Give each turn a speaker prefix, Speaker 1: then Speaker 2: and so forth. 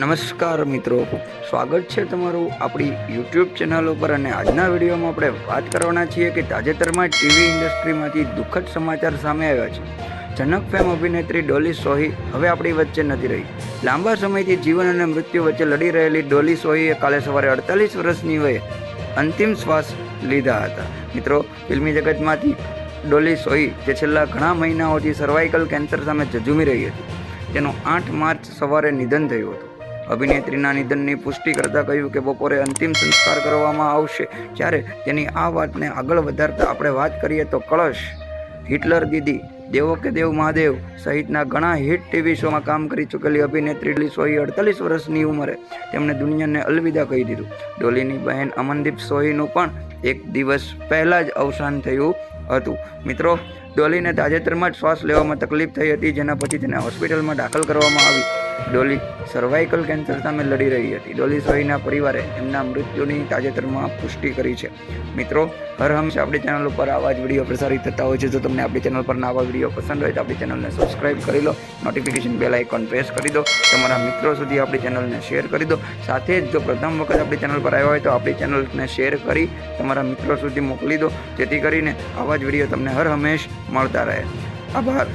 Speaker 1: નમસ્કાર મિત્રો. સ્વાગત છે તમારું આપણી યુટ્યુબ ચેનલ ઉપર અને આજના વિડીયોમાં આપણે વાત કરવાના છીએ કે તાજેતરમાં ટીવી ઇન્ડસ્ટ્રીમાંથી દુઃખદ સમાચાર સામે આવ્યા છે. જનક ફેમ અભિનેત્રી ડોલી સોહી હવે આપણી વચ્ચે નથી રહી. લાંબા સમયથી જીવન અને મૃત્યુ વચ્ચે લડી રહેલી ડોલી સોહીએ કાલે સવારે અડતાલીસ વર્ષની વયે અંતિમ શ્વાસ લીધા હતા. મિત્રો ફિલ્મી જગતમાંથી ડોલી સોહી જે છેલ્લા ઘણા મહિનાઓથી સર્વાઇકલ કેન્સર સામે ઝઝૂમી રહી હતી. તેનું આઠ માર્ચ સવારે નિધન થયું હતું. અભિનેત્રીના નિધનની પુષ્ટિ કરતાં કહ્યું કે બપોરે અંતિમ સંસ્કાર કરવામાં આવશે. જ્યારે તેની આ વાતને આગળ વધારતા આપણે વાત કરીએ તો કળશ, હિટલર દીદી, દેવો કે દેવ મહાદેવ સહિતના ઘણા હિટ ટીવી શોમાં કામ કરી ચૂકેલી અભિનેત્રી સોહી અડતાલીસ વર્ષની ઉંમરે તેમણે દુનિયાને અલવિદા કહી દીધું. ડોલીની બહેન અમનદીપ સોહીનું પણ એક દિવસ પહેલાં જ અવસાન થયું હતું. મિત્રો, ડોલીને તાજેતરમાં જ શ્વાસ લેવામાં તકલીફ થઈ હતી, જેના પછી તેને હોસ્પિટલમાં દાખલ કરવામાં આવી. ડોલી સર્વાઇકલ કેન્સર સામે લડી રહી હતી. ડોલી સોહીના પરિવારે એમના મૃત્યુની તાજેતરમાં પુષ્ટિ કરી છે. મિત્રો, હર હંમેશા આપણી ચેનલ ઉપર આવા જ વીડિયો પ્રસારિત થતા હોય છે. જો તમને આપણી ચેનલ પરના આવા વીડિયો પસંદ હોય તો આપણી ચેનલને સબસ્ક્રાઇબ કરી લો. નોટિફિકેશન બેલ આઇકોન પ્રેસ કરી દો. તમારા મિત્રો સુધી આપણી ચેનલને શેર કરી દો. સાથે જ જો પ્રથમ વખત આપણી ચેનલ પર આવ્યા હોય તો આપણી ચેનલને શેર કરી તમારા મિત્રો સુધી મોકલી દો. જેથી કરીને આવા જ વીડિયો તમને હર હંમેશ મળતા રહે. આભાર.